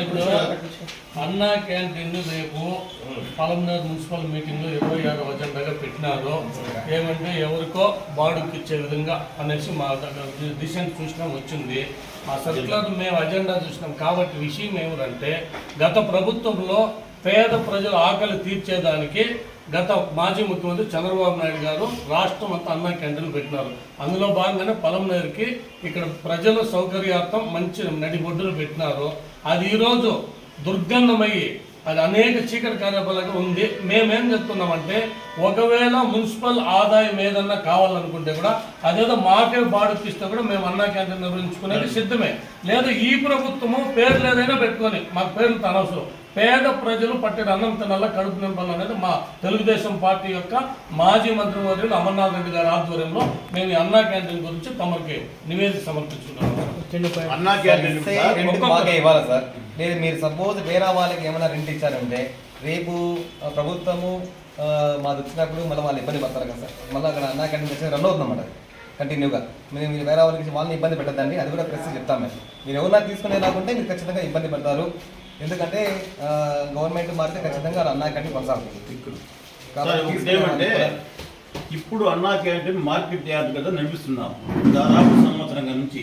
Sir ఇప్పుడు అన్నా canteen రేపు పలమనేరు మున్సిపల్ మీటింగ్లో ఇరవై ఆరు అజెండాగా పెట్టినారు. ఏమంటే ఎవరికో బాడుకి ఇచ్చే విధంగా అనేసి మా దగ్గర డిసిషన్ చూసినాం వచ్చింది. ఆ సర్కులర్ మేము అజెండా చూసినాం. కాబట్టి విషయం ఏమిటంటే గత ప్రభుత్వంలో పేద ప్రజల ఆకలి తీర్చేదానికి గత మాజీ ముఖ్యమంత్రి చంద్రబాబు నాయుడు గారు రాష్ట్రం అంతా అన్నా క్యాంటీన్లు పెట్టినారు. అందులో భాగంగానే పొలంనేరుకి ఇక్కడ ప్రజల సౌకర్యార్థం మంచి నడిబొడ్డులు పెట్టినారు. అది ఈరోజు దుర్గంధమయ్యి అది అనేక చీకటి కార్యకలాపాలుగా ఉంది. మేమేం చెప్తున్నామంటే ఒకవేళ మున్సిపల్ ఆదాయం ఏదన్నా కావాలనుకుంటే కూడా అదేదో మాకే బాడుకిస్తే కూడా మేము అన్నా క్యాంటీన్ నిర్వహించుకునేది సిద్ధమే. లేదా ఈ ప్రభుత్వము పేర్లు ఏదైనా పెట్టుకొని మాకు పేర్లు తనవసరం పేద ప్రజలు పట్టిన అన్నం తినాల కడుపు నింపాలి అనేది మా తెలుగుదేశం పార్టీ యొక్క మాజీ మంత్రి వర్యులు అమర్నాథ్ రెడ్డి గారి ఆధ్వర్యంలో మేము ఈ అన్నా క్యాంటీన్ గురించి తమకి నివేదిక సమర్పించుకుంటున్నాం అన్నా క్యాంటీన్ ఇస్తే సార్, ఇవ్వాలి లేదు మీరు సపోజ్ వేరే వాళ్ళకి ఏమైనా రెంట్ ఇచ్చారంటే రేపు ప్రభుత్వము మాది వచ్చినప్పుడు మళ్ళీ వాళ్ళు ఇబ్బంది పడతారు కదా సార్. మళ్ళీ అక్కడ అన్నా క్యాంటీన్ వచ్చి రన్ అవుతుందన్నమాట కంటిన్యూగా మీరు మీరు వేరే వాళ్ళకి వాళ్ళని ఇబ్బంది పెట్టద్దండి. అది కూడా ప్రెస్ చెప్తాం మేము. మీరు ఎవరన్నా తీసుకునే రాకుంటే మీరు ఖచ్చితంగా ఇబ్బంది పడతారు. ఎందుకంటే గవర్నమెంట్ మారితే ఖచ్చితంగా అన్నా క్యాంటీన్ కొనసాగుతుంది. తీసుకునే ఏమంటే ఇప్పుడు అన్నా క్యాంటీన్ మార్కెట్ యార్డ్ కదా నడిపిస్తున్నాం దాదాపు సంవత్సరంగా నుంచి.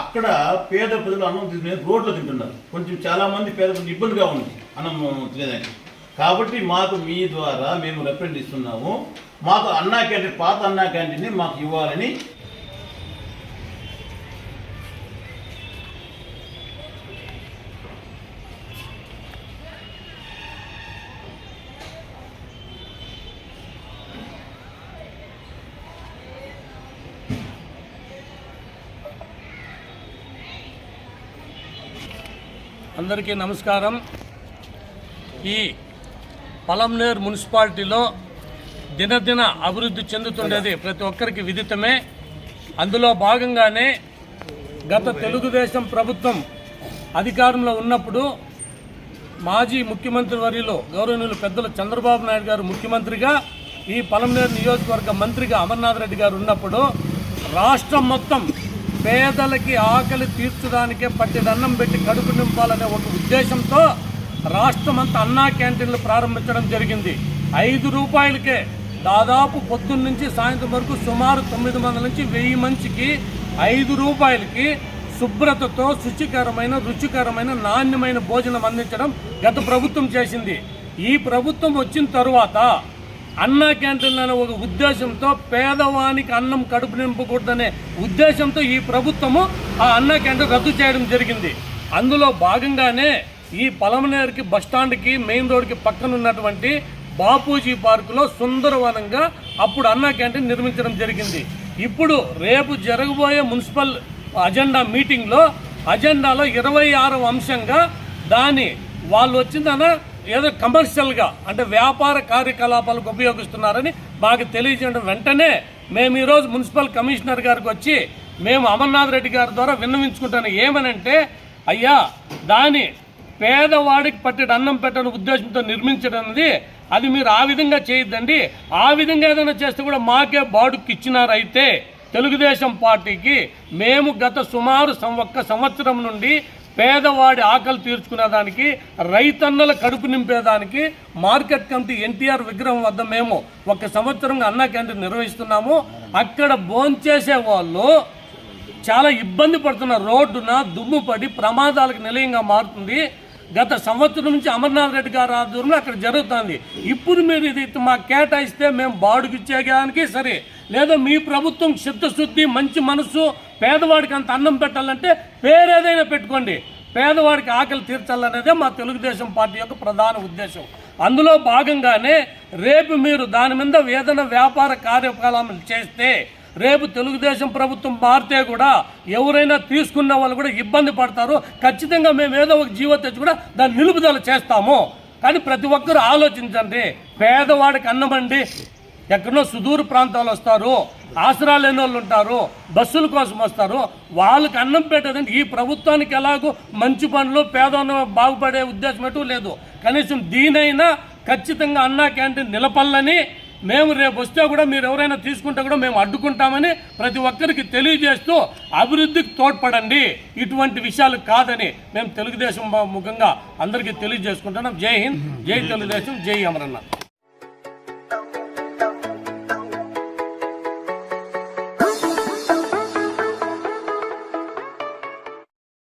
అక్కడ పేద ప్రజలు అన్నం తినే రోడ్లు తింటున్నారు. కొంచెం చాలా మంది పేద ప్రజలు ఇబ్బందిగా ఉంది అన్నం తినేదానికి. కాబట్టి మాకు మీ ద్వారా మేము రిప్రజెంట్ ఇస్తున్నాము. మాకు అన్నా క్యాంటీన్ పాత అన్నా క్యాంటీన్ మాకు ఇవ్వాలని అందరికీ నమస్కారం. ఈ పలంనేర్ మున్సిపాలిటీలో దినదిన అభివృద్ధి చెందుతుండేది ప్రతి ఒక్కరికి విదితమే. అందులో భాగంగానే గత తెలుగుదేశం ప్రభుత్వం అధికారంలో ఉన్నప్పుడు మాజీ ముఖ్యమంత్రి వర్యులు గౌరవనీయులు పెద్దలు చంద్రబాబు నాయుడు గారు ముఖ్యమంత్రిగా ఈ పలంనేరు నియోజకవర్గ మంత్రిగా అమర్నాథ్ రెడ్డి గారు ఉన్నప్పుడు రాష్ట్రం మొత్తం పేదలకి ఆకలి తీర్చడానికే పట్టిదన్నం పెట్టి కడుపు నింపాలనే ఒక ఉద్దేశంతో రాష్ట్రమంతా అన్నా క్యాంటీన్లు ప్రారంభించడం జరిగింది. ఐదు రూపాయలకే దాదాపు పొద్దున్న నుంచి సాయంత్రం వరకు సుమారు తొమ్మిది వందల నుంచి వెయ్యి మంచికి ఐదు రూపాయలకి శుభ్రతతో శుచికరమైన రుచికరమైన నాణ్యమైన భోజనం అందించడం గత ప్రభుత్వం చేసింది. ఈ ప్రభుత్వం వచ్చిన తరువాత అన్న క్యాంటీన్లు అనే ఒక ఉద్దేశంతో పేదవానికి అన్నం కడుపు నింపకూడదనే ఉద్దేశంతో ఈ ప్రభుత్వము ఆ అన్న క్యాంటీన్ రద్దు చేయడం జరిగింది. అందులో భాగంగానే ఈ పలమనేరుకి బస్టాండ్కి మెయిన్ రోడ్కి పక్కన ఉన్నటువంటి బాపూజీ పార్కులో సుందరవనంగా అప్పుడు అన్న క్యాంటీన్ నిర్మించడం జరిగింది. ఇప్పుడు రేపు జరగబోయే మున్సిపల్ అజెండా మీటింగ్లో అజెండాలో ఇరవై ఆరవ అంశంగా దాని వాళ్ళు వచ్చిందన ఏదో కమర్షియల్గా అంటే వ్యాపార కార్యకలాపాలకు ఉపయోగిస్తున్నారని మాకు తెలియజేయడం వెంటనే మేము ఈరోజు మున్సిపల్ కమిషనర్ గారికి వచ్చి మేము అమర్నాథ్ రెడ్డి గారి ద్వారా విన్నవించుకుంటాను. ఏమనంటే అయ్యా దాని పేదవాడికి పట్టెడు అన్నం పెట్టని ఉద్దేశంతో నిర్మించడం అనేది అది మీరు ఆ విధంగా చేయొద్దండి. ఆ విధంగా ఏదైనా చేస్తే కూడా మాకే బాడుకి ఇచ్చినారైతే తెలుగుదేశం పార్టీకి మేము గత సుమారు సం- ఒక్క సంవత్సరం నుండి పేదవాడి ఆకలి తీర్చుకునేదానికి రైతన్నల కడుపు నింపేదానికి మార్కెట్ కమిటీ ఎన్టీఆర్ విగ్రహం వద్ద మేము ఒక సంవత్సరంగా అన్నా క్యాంటీన్ నిర్వహిస్తున్నాము. అక్కడ భోంచేసే వాళ్ళు చాలా ఇబ్బంది పడుతున్న రోడ్డున దుమ్ము పడి ప్రమాదాలకు నిలయంగా మారుతుంది. గత సంవత్సరం నుంచి అమర్నాథ్ రెడ్డి గారు ఆధ్వర్యంలో అక్కడ జరుగుతుంది. ఇప్పుడు మీరు ఇది మాకు కేటాయిస్తే మేము బాడుగు ఇచ్చేయడానికి సరే లేదా మీ ప్రభుత్వం చిత్తశుద్ధి మంచి మనసు పేదవాడికి అంత అన్నం పెట్టాలంటే పేరేదైనా పెట్టుకోండి. పేదవాడికి ఆకలి తీర్చాలనేదే మా తెలుగుదేశం పార్టీ యొక్క ప్రధాన ఉద్దేశం. అందులో భాగంగానే రేపు మీరు దాని మీద ఏదైనా వ్యాపార కార్యకలాపాలు చేస్తే రేపు తెలుగుదేశం ప్రభుత్వం మారితే కూడా ఎవరైనా తీసుకున్న వాళ్ళు కూడా ఇబ్బంది పడతారు. ఖచ్చితంగా మేము ఏదో ఒక జీవో తెచ్చి కూడా దాన్ని నిలుపుదల చేస్తాము. కానీ ప్రతి ఒక్కరూ ఆలోచించండి. పేదవాడికి అన్నమండి ఎక్కడో సుదూర ప్రాంతాలు వస్తారు. ఆసరా లేని వాళ్ళు ఉంటారు. బస్సుల కోసం వస్తారు. వాళ్ళకి అన్నం పెట్టదండి. ఈ ప్రభుత్వానికి ఎలాగో మంచి పనులు పేదవాళ్ళు బాగుపడే ఉద్దేశం ఎటు లేదు. కనీసం దీనైనా ఖచ్చితంగా అన్నా క్యాంటీన్ నిలపల్లని మేము రేపు వస్తే కూడా మీరు ఎవరైనా తీసుకుంటే కూడా మేము అడ్డుకుంటామని ప్రతి ఒక్కరికి తెలియజేస్తూ అభివృద్ధికి తోడ్పడండి. ఇటువంటి విషయాలు కాదని మేము తెలుగుదేశం ముఖంగా అందరికీ తెలియజేసుకుంటున్నాం. జై హింద్ జై తెలుగుదేశం జై అమరనాథ్.